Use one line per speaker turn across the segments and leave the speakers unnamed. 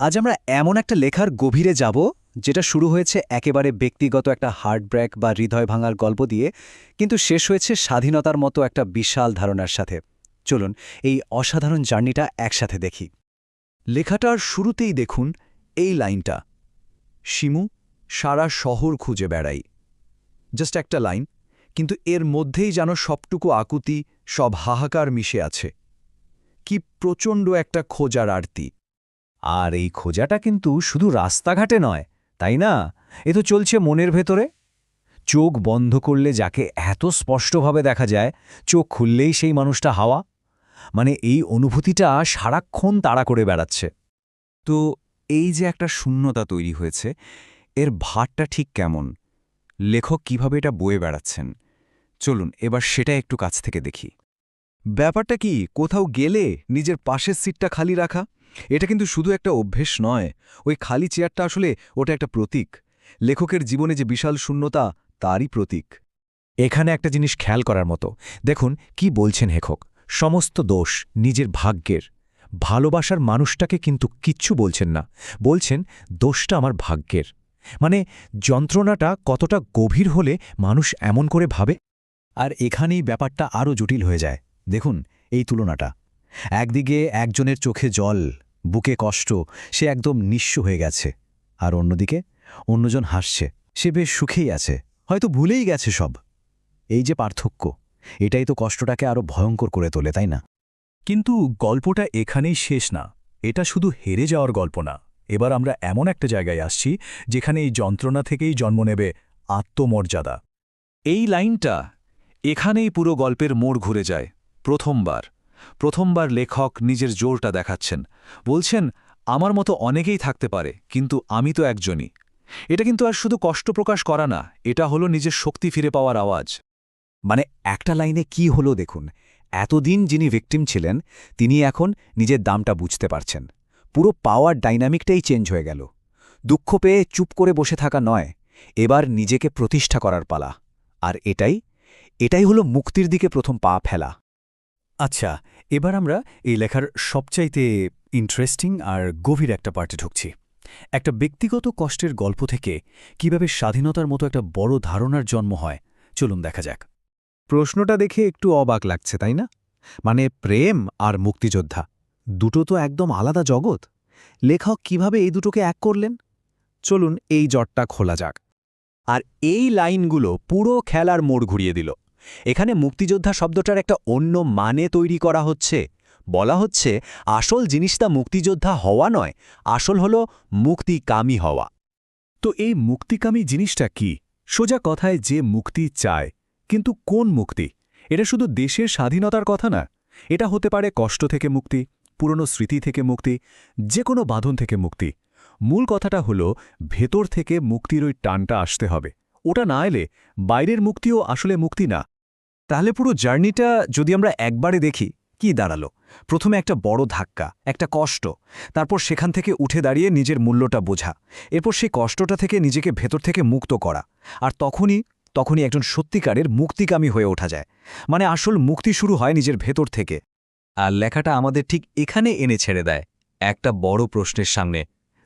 আজ আমরা এমন একটা লেখার গভীরে যাব, যেটা শুরু হয়েছে একেবারে ব্যক্তিগত একটা হার্টব্রেক বা হৃদয় ভাঙার গল্প দিয়ে, কিন্তু শেষ হয়েছে স্বাধীনতার মতো একটা বিশাল ধারণার সাথে। চলুন, এই অসাধারণ জার্নিটা একসাথে দেখি। লেখাটার শুরুতেই দেখুন এই লাইনটা। শিমু, সারা শহর খুঁজে বেড়াই। জাস্ট একটা লাইন, কিন্তু এর মধ্যেই যেন সবটুকু আকুতি, সব হাহাকার মিশে আছে। কি প্রচণ্ড একটা খোঁজার আরতি। আর এই খোঁজাটা কিন্তু শুধু রাস্তাঘাটে নয়, তাই না? এ তো চলছে মনের ভেতরে। চোখ বন্ধ করলে যাকে এত স্পষ্টভাবে দেখা যায়, চোখ খুললেই সেই মানুষটা হাওয়া। মানে এই অনুভূতিটা সারাক্ষণ তাড়া করে বেড়াচ্ছে। তো এই যে একটা শূন্যতা তৈরি হয়েছে, এর ভারটা ঠিক কেমন? লেখক কীভাবে এটা বয়ে বেড়াচ্ছেন? চলুন, এবার সেটা একটু কাছ থেকে দেখি। ব্যাপারটা কি, কোথাও গেলে নিজের পাশের সিটটা খালি রাখা? এটা কিন্তু শুধু একটা অভ্যেস নয়, ওই খালি চেয়ারটা আসলে ওটা একটা প্রতীক। লেখকের জীবনে যে বিশাল শূন্যতা, তারই প্রতীক। এখানে একটা জিনিস খেয়াল করার মতো। দেখুন, কি বলছেন লেখক? সমস্ত দোষ নিজের ভাগ্যের। ভালোবাসার মানুষটাকে কিন্তু কিচ্ছু বলছেন না। বলছেন, দোষটা আমার ভাগ্যের। মানে যন্ত্রণাটা কতটা গভীর হলে মানুষ এমন করে ভাবে? আর এখানেই ব্যাপারটা আরও জটিল হয়ে যায়। দেখুন, এই তুলনাটা। একদিকে একজনের চোখে জল বুকে কষ্ট, সে একদম নিঃস্ব হয়ে গেছে। আর অন্যদিকে, অন্যজন হাসছে। সে বেশ সুখেই আছে, হয়তো ভুলেই গেছে সব। এই যে পার্থক্য, এটাই তো কষ্টটাকে আরও ভয়ঙ্কর করে তোলে, তাই না?
কিন্তু গল্পটা এখানেই শেষ না। এটা শুধু হেরে যাওয়ার গল্প না। এবার আমরা এমন একটা জায়গায় আসছি, যেখানে এই যন্ত্রণা থেকেই জন্ম নেবে আত্মমর্যাদা।
এই লাইনটা এখানেই পুরো গল্পের মোড় ঘুরে যায়, প্রথমবার। প্রথমবার লেখক নিজের জোরটা দেখাচ্ছেন। বলছেন, আমার মতো অনেকেই থাকতে পারে, কিন্তু আমি তো একজনই। এটা কিন্তু আর শুধু কষ্ট প্রকাশ করা না, এটা হলো নিজের শক্তি ফিরে পাওয়ার আওয়াজ।
মানে একটা লাইনে কি হলো দেখুন। এতদিন যিনি ভিকটিম ছিলেন, তিনি এখন নিজের দামটা বুঝতে পারছেন। পুরো পাওয়ার ডাইনামিকটাই চেঞ্জ হয়ে গেল। দুঃখ পেয়ে চুপ করে বসে থাকা নয়, এবার নিজেকে প্রতিষ্ঠা করার পালা। আর এটাই এটাই হলো মুক্তির দিকে প্রথম পা ফেলা।
আচ্ছা এবার আমরা এই লেখার সবচাইতে ইন্টারেস্টিং আর গভীর একটা পার্টে ঢুকছি। একটা ব্যক্তিগত কষ্টের গল্প থেকে কীভাবে স্বাধীনতার মতো একটা বড় ধারণার জন্ম হয়, চলুন দেখা যাক।
প্রশ্নটা দেখে একটু অবাক লাগছে, তাই না? মানে প্রেম আর মুক্তিযোদ্ধা, দুটো তো একদম আলাদা জগৎ। লেখক কীভাবে এই দুটোকে এক করলেন? চলুন এই জটটা খোলা যাক। আর এই লাইনগুলো পুরো খেলার মোড় ঘুরিয়ে দিল। এখানে মুক্তিযোদ্ধা শব্দটার একটা অন্য মানে তৈরি করা হচ্ছে। বলা হচ্ছে, আসল জিনিসটা মুক্তিযোদ্ধা হওয়া নয়, আসল হল মুক্তিকামী হওয়া।
তো এই মুক্তিকামী জিনিসটা কি? সোজা কথায় যে মুক্তি চায়, কিন্তু কোন মুক্তি? এটা শুধু দেশের স্বাধীনতার কথা না, এটা হতে পারে কষ্ট থেকে মুক্তি, পুরনো স্মৃতি থেকে মুক্তি যে কোনো বাঁধন থেকে মুক্তি। মূল কথাটা হলো, ভেতর থেকে মুক্তির ওই টানটা আসতে হবে। ওটা না এলে বাইরের মুক্তিও আসলে মুক্তি না।
তাহলে পুরো জার্নিটা যদি আমরা একবারে দেখি, কি দাঁড়াল? প্রথমে একটা বড় ধাক্কা, একটা কষ্ট, তারপর সেখান থেকে উঠে দাঁড়িয়ে নিজের মূল্যটা বোঝা, এরপর সেই কষ্টটা থেকে নিজেকে ভেতর থেকে মুক্ত করা, আর তখনই তখনই একজন সত্যিকারের মুক্তিকামী হয়ে ওঠা যায়। মানে আসল মুক্তি শুরু হয় নিজের ভেতর থেকে। আর লেখাটা আমাদের ঠিক এখানে এনে ছেড়ে দেয়, একটা বড় প্রশ্নের সামনে।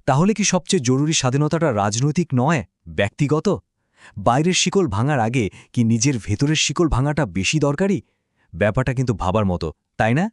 তাহলে কি সবচেয়ে জরুরি স্বাধীনতাটা রাজনৈতিক নয়, ব্যক্তিগত? বাইরের শিকল ভাঙার আগে কি নিজের ভেতরের শিকল ভাঙাটা বেশি দরকারি? ব্যাপারটা কিন্তু ভাবার মতো, তাই না?